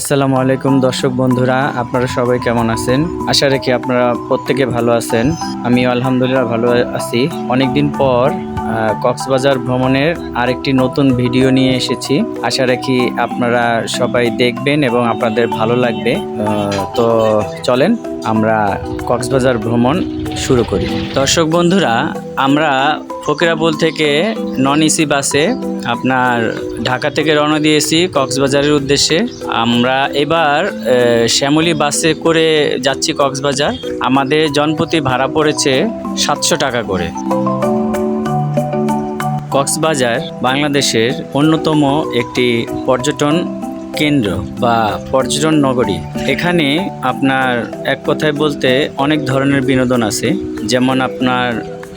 আসসালামু আলাইকুম দর্শক বন্ধুরা, আপনারা সবাই কেমন আছেন? আশা রাখি আপনারা প্রত্যেকে ভালো আছেন। আমি আলহামদুলিল্লাহ ভালো আছি। অনেকদিন পর কক্সবাজার ভ্রমণের আরেকটি নতুন ভিডিও নিয়ে এসেছি। আশা রাখি আপনারা সবাই দেখবেন এবং আপনাদের ভালো লাগবে। তো চলেন, আমরা কক্সবাজার ভ্রমণ শুরু করি। দর্শক বন্ধুরা, আমরা ফকিরাপুল থেকে নন এসি বাসে আপনার ঢাকা থেকে রওনা দিয়েছি কক্সবাজারের উদ্দেশ্যে। আমরা এবার শ্যামলী বাসে করে যাচ্ছি কক্সবাজার। আমাদের জনপ্রতি ভাড়া পড়েছে সাতশো টাকা করে। কক্সবাজার বাংলাদেশের অন্যতম একটি পর্যটন কেন্দ্র বা পর্যটন নগরী, এখানে আপনার এক কথায় বলতে অনেক ধরনের বিনোদন আছে। যেমন আপনার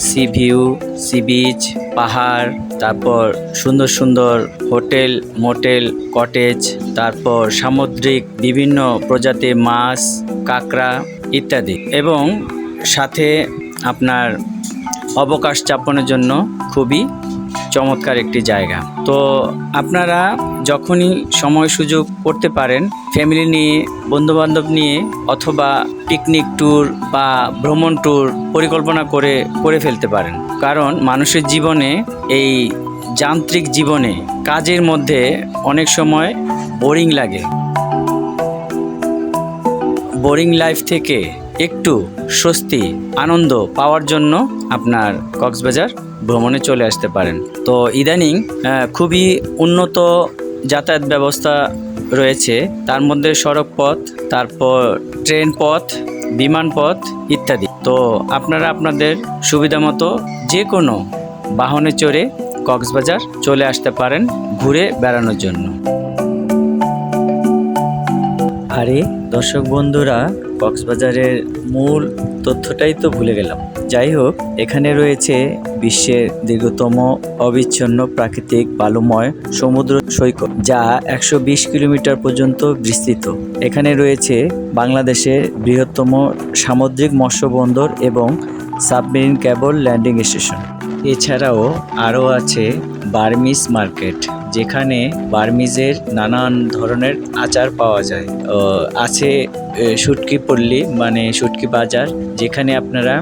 সি ভিউ, সি বিচ, পাহাড়, তারপর সুন্দর সুন্দর হোটেল, মোটেল, কটেজ, তারপর সামুদ্রিক বিভিন্ন প্রজাতির মাছ, কাঁকড়া ইত্যাদি। এবং সাথে আপনার অবকাশ যাপনের জন্য খুবই চমৎকার একটি জায়গা। তো আপনারা যখনই সময় সুযোগ করতে পারেন ফ্যামিলি নিয়ে, বন্ধুবান্ধব নিয়ে, অথবা পিকনিক ট্যুর বা ভ্রমণ ট্যুর পরিকল্পনা করে করে ফেলতে পারেন। কারণ মানুষের জীবনে, এই যান্ত্রিক জীবনে কাজের মধ্যে অনেক সময় বোরিং লাগে। বোরিং লাইফ থেকে একটু স্বস্তি, আনন্দ পাওয়ার জন্য আপনার কক্সবাজার ভ্রমণে চলে আসতে পারেন। তো ইদানিং খুবই উন্নত যাতায়াত ব্যবস্থা রয়েছে। তার মধ্যে সড়ক পথ, তারপর ট্রেন পথ, বিমান পথ ইত্যাদি। তো আপনারা আপনাদের সুবিধা মতো যে কোনো বাহনে চড়ে কক্সবাজার চলে আসতে পারেন ঘুরে বেড়ানোর জন্য। আরে দর্শক বন্ধুরা, কক্সবাজারের মূল তথ্যটাই তো ভুলে গেলাম। যাই হোক, এখানে রয়েছে বিশ্বের দীর্ঘতম অবিচ্ছিন্ন প্রাকৃতিক বালুময় সমুদ্র সৈকত, যা একশো বিশ কিলোমিটার পর্যন্ত বিস্তৃত। এখানে রয়েছে বাংলাদেশের বৃহত্তম সামুদ্রিক মৎস্য বন্দর এবং সাবমেরিন কেবল ল্যান্ডিং স্টেশন। এছাড়াও আরও আছে বার্মিস মার্কেট। যেখানে বার্মিজের নানান ধরনের আচার পাওয়া যায়। আছে এ, শুটকি পল্লী মানে শুটকি বাজার যেখানে আপনারা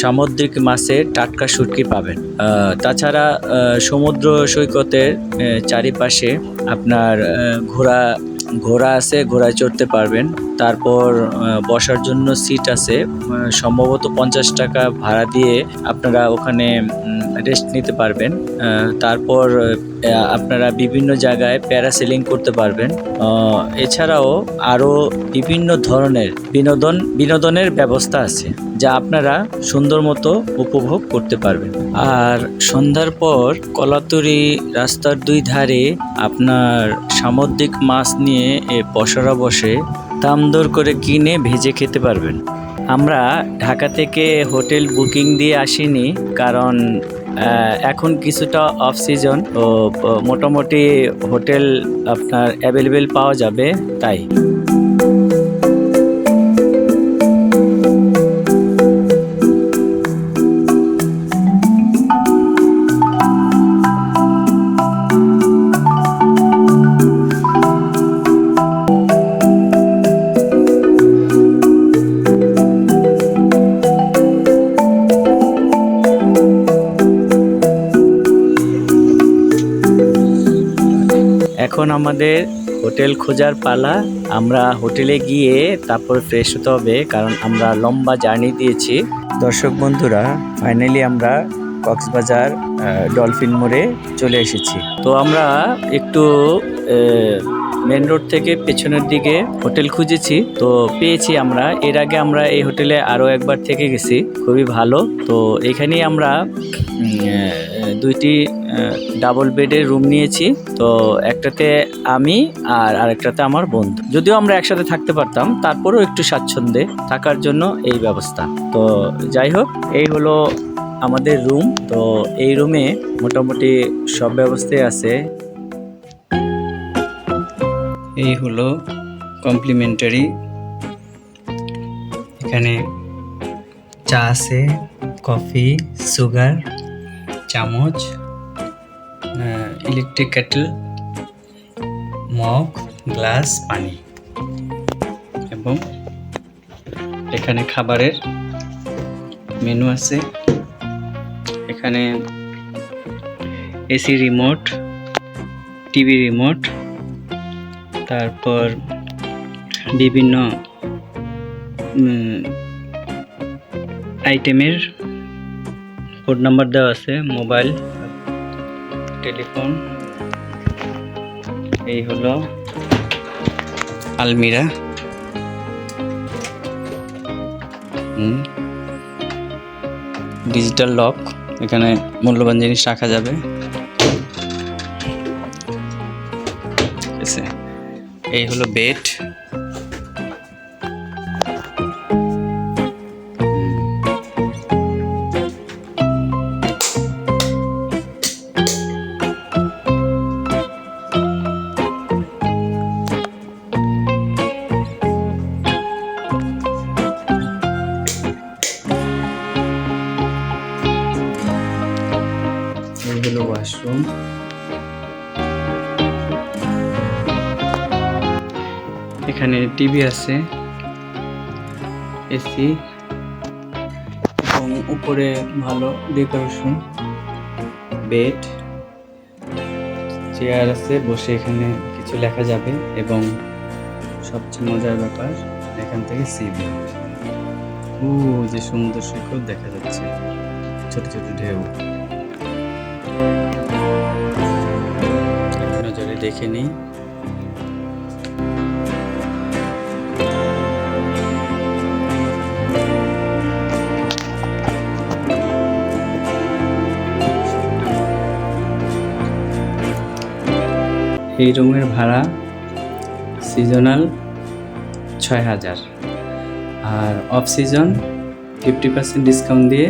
সামুদ্রিক মাছের টাটকা শুটকি পাবেন। তাছাড়া সমুদ্র সৈকতের চারিপাশে আপনার ঘোড়া ঘোড়া আছে ঘোড়ায় চড়তে পারবেন। তারপর বসার জন্য সিট আছে। সম্ভবত পঞ্চাশ টাকা ভাড়া দিয়ে আপনারা ওখানে রেস্ট নিতে পারবেন। তারপর আপনারা বিভিন্ন জায়গায় প্যারাসেলিং করতে পারবেন। এছাড়াও আরও বিভিন্ন ধরনের বিনোদন, বিনোদনের ব্যবস্থা আছে, যা আপনারা সুন্দর মতো উপভোগ করতে পারবেন। আর সন্ধ্যার পর কলাতুরি রাস্তার দুই ধারে আপনার সামুদ্রিক মাছ নিয়ে এ পসরা বসে দাম দর করে কিনে ভেজে খেতে পারবেন। আমরা ঢাকা থেকে হোটেল বুকিং দিয়ে আসিনি, কারণ এখন কিছুটা অফ সিজন ও মোটামুটি হোটেল আপনার অ্যাভেলেবেল পাওয়া যাবে তাই। আমাদের হোটেল খোঁজার পালা। আমরা হোটেলে গিয়ে তারপর ফ্রেশ হতে হবে, কারণ আমরা লম্বা জার্নি দিয়েছি। দর্শক বন্ধুরা ফাইনালি আমরা কক্সবাজার ডলফিন মোড়ে চলে এসেছি। তো আমরা একটু মেন রোড থেকে পেছনের দিকে হোটেল খুঁজেছি, তো পেয়েছি আমরা। এর আগে আমরা এই হোটেলে আরও একবার থেকে গেছি, খুবই ভালো। তো এখানেই আমরা দুইটি ডাবল বেডের রুম নিয়েছি। তো একটাতে আমি আর আরেকটাতে আমার বন্ধু। যদিও আমরা একসাথে থাকতে পারতাম, তারপরেও একটু স্বাচ্ছন্দ্যে থাকার জন্য এই ব্যবস্থা। তো যাই হোক, এই হলো আমাদের রুম তো এই রুমে মোটামুটি সব ব্যবস্থাই আছে। এই হলো কমপ্লিমেন্টারি এখানে চা আছে কফি সুগার চামচ ইলেকট্রিক কেটল মগ গ্লাস পানি। এবং এখানে খাবারের মেনু আছে। এখানে এসি রিমোট টিভি রিমোট তারপর বিভিন্ন আইটেমের কোড নাম্বার দেওয়া আছে মোবাইল টেলিফোন এই হলো আলমিরা। ডিজিটাল লক এখানে মূল্যবান জিনিস রাখা যাবে। এই হলো বেড টিভি আছে, এসি, এবং উপরে ভালো ডেকোরেশন, বেড, চেয়ার আছে, বসে এখানে কিছু লেখা যাবে, এবং সবচেয়ে মজার ব্যাপার, এখান থেকে সি ও যে সমুদ্র সৈকত দেখা যাচ্ছে, ছোট ছোট ঢেউ। নজরে দেখে নিই। এই রুমের ভাড়া সিজনাল ছয় হাজার। আর off season fifty percent discount দিয়ে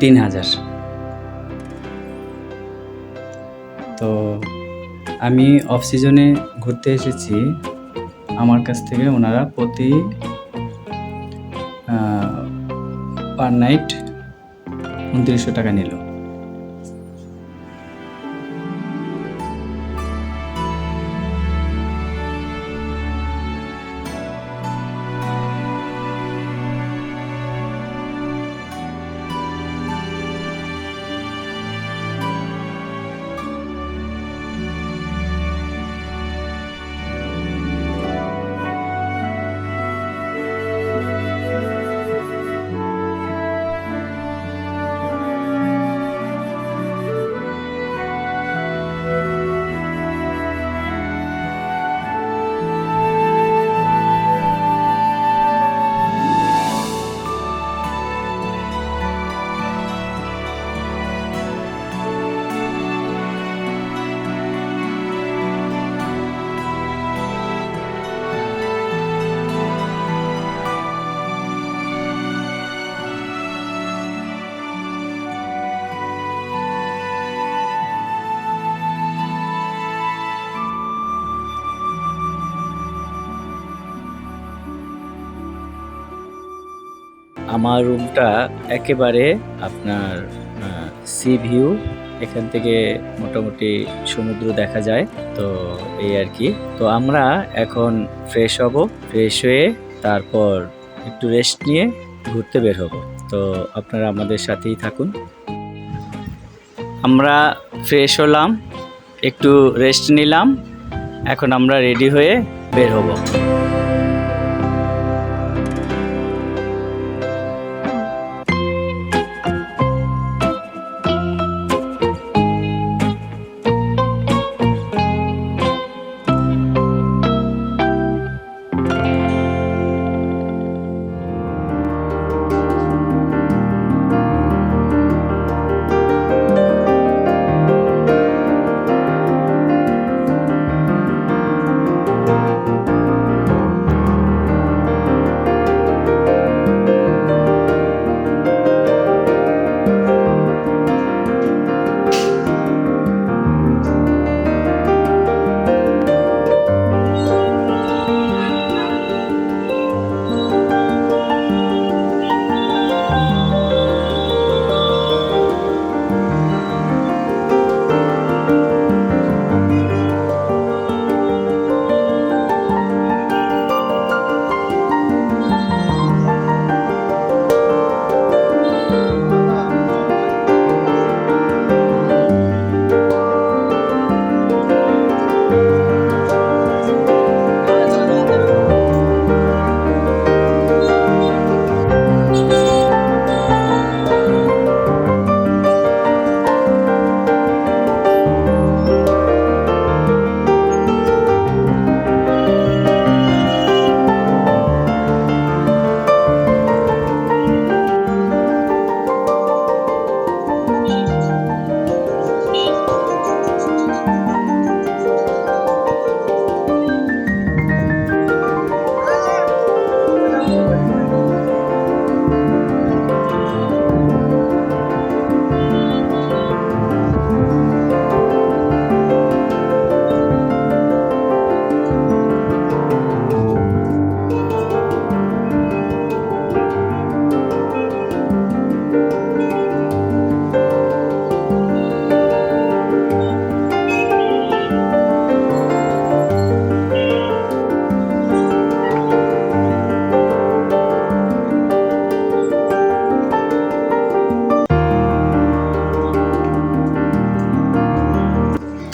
তিন হাজার। তো আমি অফ সিজনে ঘুরতে এসেছি। আমার কাছ থেকে ওনারা প্রতি পার নাইট উনত্রিশশো টাকা নিল। আমার রুমটা একেবারে আপনার সি ভিউ এখান থেকে মোটামুটি সমুদ্র দেখা যায়, তো এই আর কি। তো আমরা এখন ফ্রেশ হব ফ্রেশ হয়ে তারপর একটু রেস্ট নিয়ে ঘুরতে বের হব। তো আপনারা আমাদের সাথেই থাকুন। আমরা ফ্রেশ হলাম, একটু রেস্ট নিলাম, এখন আমরা রেডি হয়ে বের হব।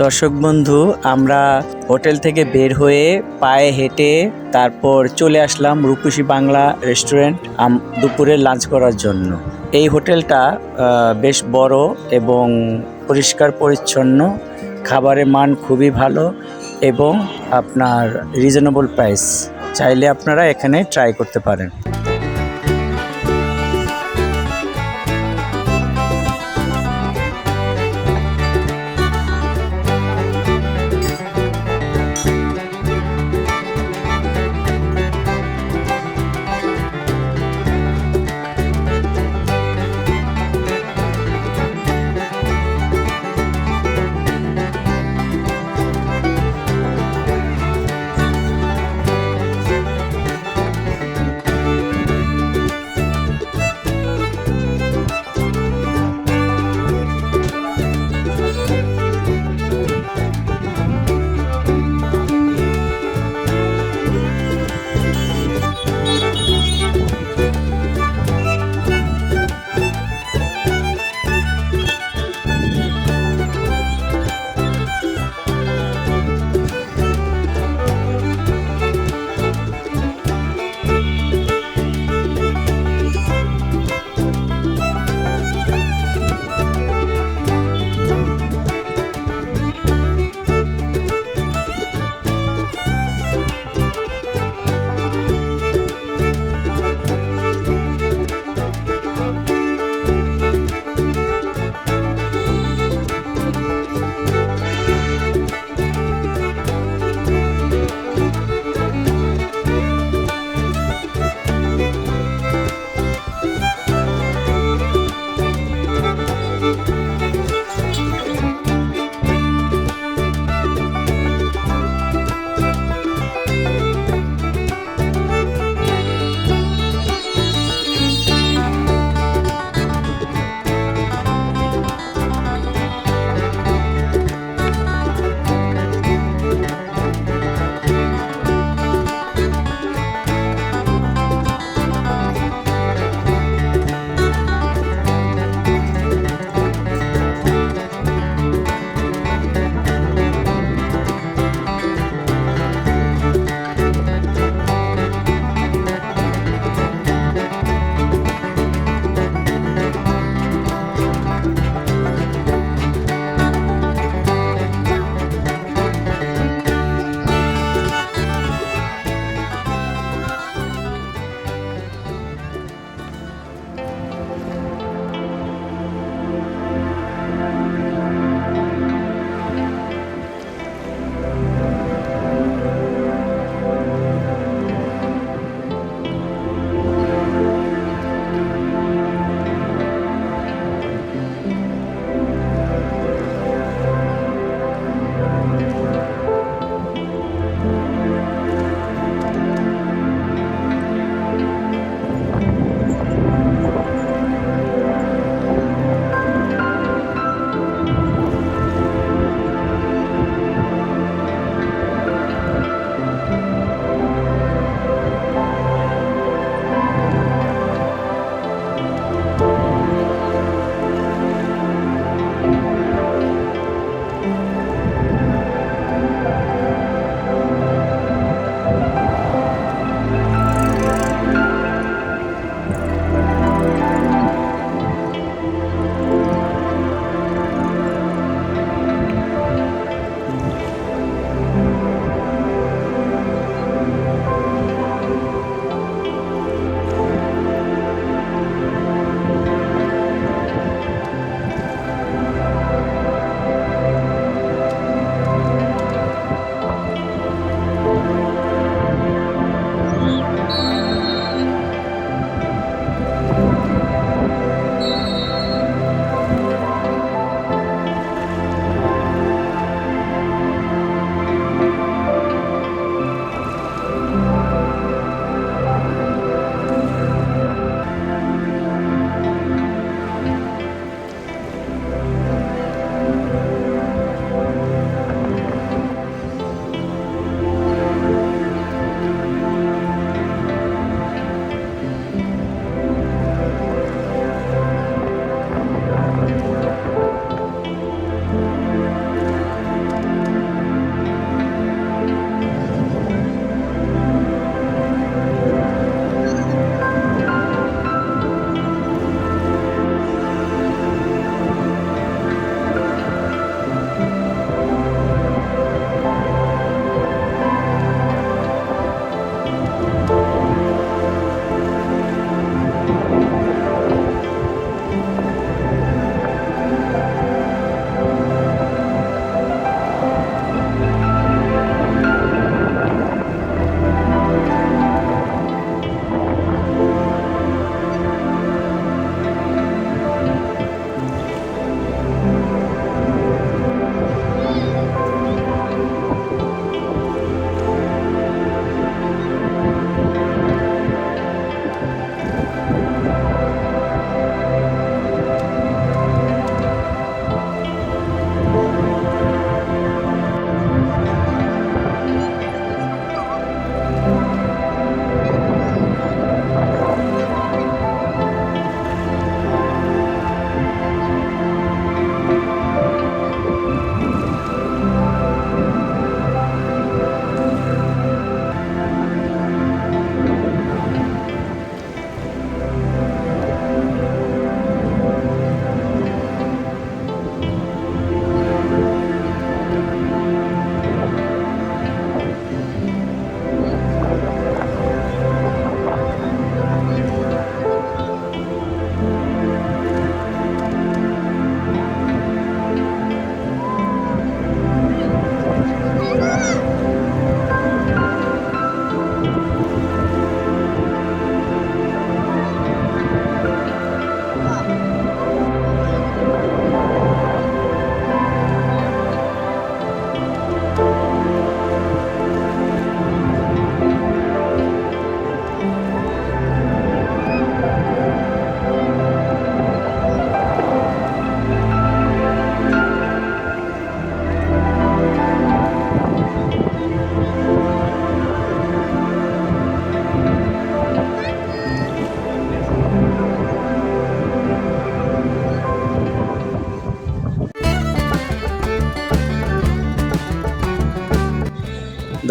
দর্শক বন্ধু, আমরা হোটেল থেকে বের হয়ে পায়ে হেঁটে তারপর চলে আসলাম রূপসী বাংলা রেস্টুরেন্ট দুপুরে লাঞ্চ করার জন্য। এই হোটেলটা বেশ বড় এবং পরিষ্কার পরিচ্ছন্ন, খাবারের মান খুবই ভালো এবং আপনার রিজনেবল প্রাইস চাইলে আপনারা এখানে ট্রাই করতে পারেন।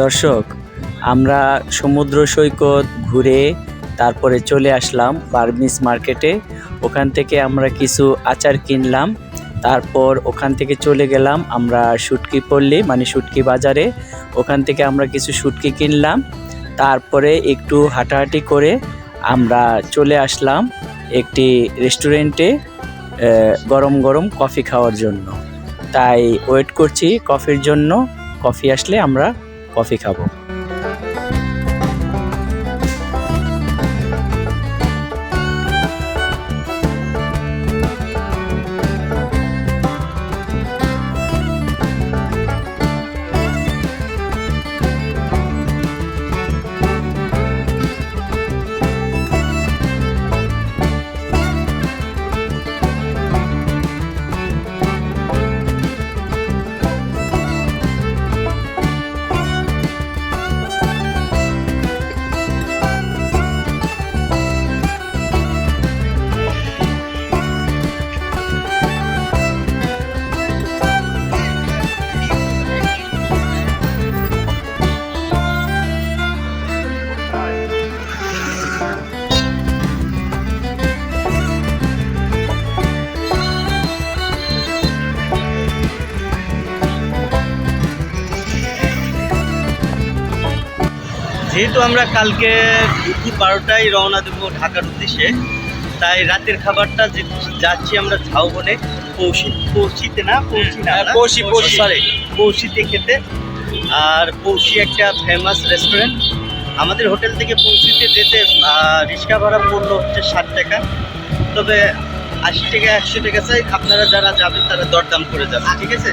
দর্শক, আমরা সমুদ্র সৈকত ঘুরে তারপরে চলে আসলাম বার্মিস মার্কেটে। ওখান থেকে আমরা কিছু আচার কিনলাম, তারপর ওখান থেকে চলে গেলাম আমরা শুটকি পল্লী মানে শুটকি বাজারে। ওখান থেকে আমরা কিছু শুটকি কিনলাম, তারপরে একটু হাঁটাহাঁটি করে আমরা চলে আসলাম একটি রেস্টুরেন্টে গরম গরম কফি খাওয়ার জন্য। তাই ওয়েট করছি কফির জন্য, কফি আসলে আমরা কফি খাব। যেহেতু আমরা কালকে দুপুর বারোটায় রওনা দেবো ঢাকার উদ্দেশ্যে তাই রাতের খাবারটা যে যাচ্ছি আমরা ঝাউবনে পৌষি পৌষিতে না? পৌষি না হ্যাঁ? পৌষি, পৌষি। সরি পৌষিতে খেতে। আর পৌষি একটা ফেমাস রেস্টুরেন্ট আমাদের হোটেল থেকে পৌষিতে যেতে রিক্সা ভাড়া পড়ল হচ্ছে ষাট টাকা। তবে আশি টাকা একশো টাকা চাই। আপনারা যারা যাবেন তারা দরদাম করে যাবেন ঠিক আছে?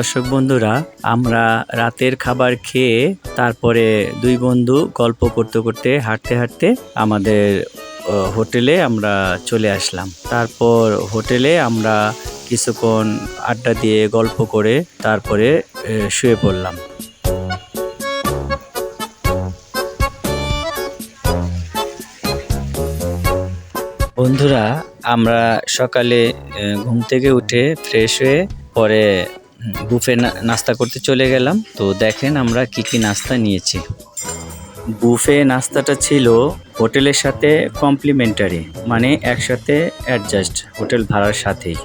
দর্শক বন্ধুরা, আমরা রাতের খাবার খেয়ে তারপরে দুই বন্ধু গল্প করতে করতে হাঁটতে হাঁটতে আমাদের হোটেলে আমরা চলে আসলাম। তারপর হোটেলে আমরা কিছুক্ষণ আড্ডা দিয়ে গল্প করে তারপরে শুয়ে পড়লাম। বন্ধুরা, আমরা সকালে ঘুম থেকে উঠে ফ্রেশ হয়ে পরে বুফে নাস্তা করতে চলে গেলাম। তো দেখেন আমরা কি কি নাস্তা নিয়েছি। বুফে নাস্তাটা ছিল হোটেলের সাথে কমপ্লিমেন্টারি মানে একসাথে অ্যাডজাস্ট হোটেল ভাড়ার সাথেই।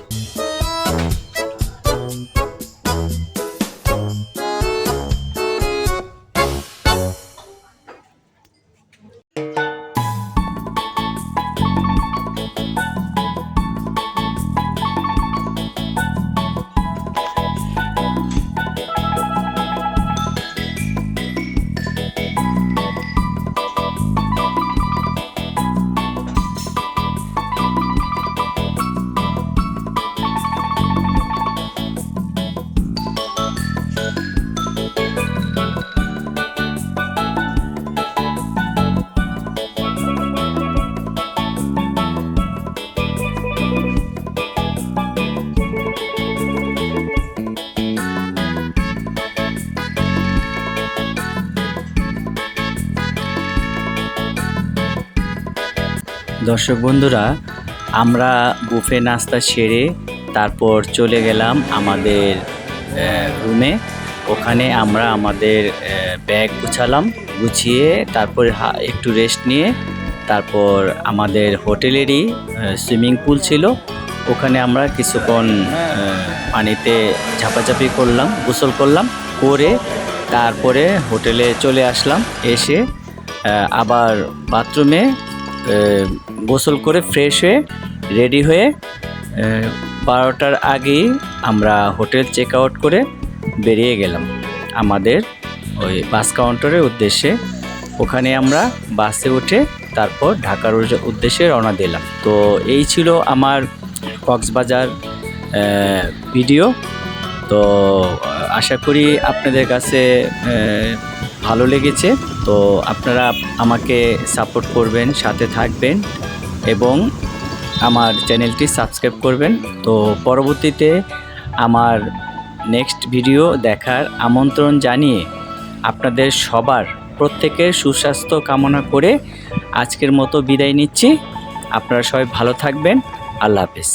দর্শক বন্ধুরা, আমরা বুফে নাস্তা সেরে তারপর চলে গেলাম আমাদের রুমে। ওখানে আমরা আমাদের ব্যাগ গুছালাম, গুছিয়ে তারপরে একটু রেস্ট নিয়ে তারপর আমাদের হোটেলেরই সুইমিং পুল ছিল। ওখানে আমরা কিছুক্ষণ পানিতে ঝাপাঝাপি করলাম, গোসল করলাম, করে তারপরে হোটেলে চলে আসলাম। এসে আবার বাথরুমে গোসল করে ফ্রেশ হয়ে রেডি হয়ে বারোটার আগেই আমরা হোটেল চেক আউট করে বেরিয়ে গেলাম। আমাদের ওই বাস কাউন্টারের উদ্দেশ্যে। ওখানে আমরা বাসে উঠে তারপর ঢাকার উদ্দেশ্যে রওনা দিলাম। তো এই ছিল আমার কক্সবাজার ভিডিও তো, আশা করি আপনাদের কাছে ভালো লেগেছে। তো আপনারা আমাকে সাপোর্ট করবেন, সাথে থাকবেন। এবং আমার চ্যানেলটি সাবস্ক্রাইব করবেন। তো পরবর্তীতে আমার নেক্সট ভিডিও দেখার আমন্ত্রণ জানিয়ে আপনাদের সবার প্রত্যেকের সুস্বাস্থ্য কামনা করে আজকের মতো বিদায় নিচ্ছি। আপনারা সবাই ভালো থাকবেন। আল্লাহ হাফেজ।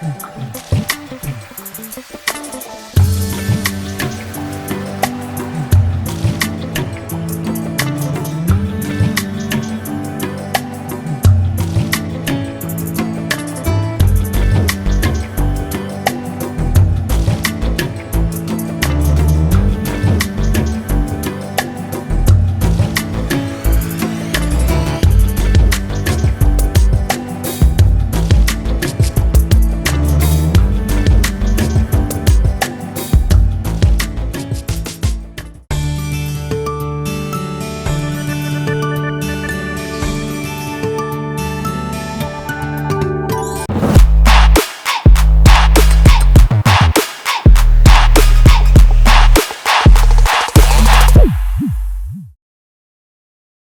嗯。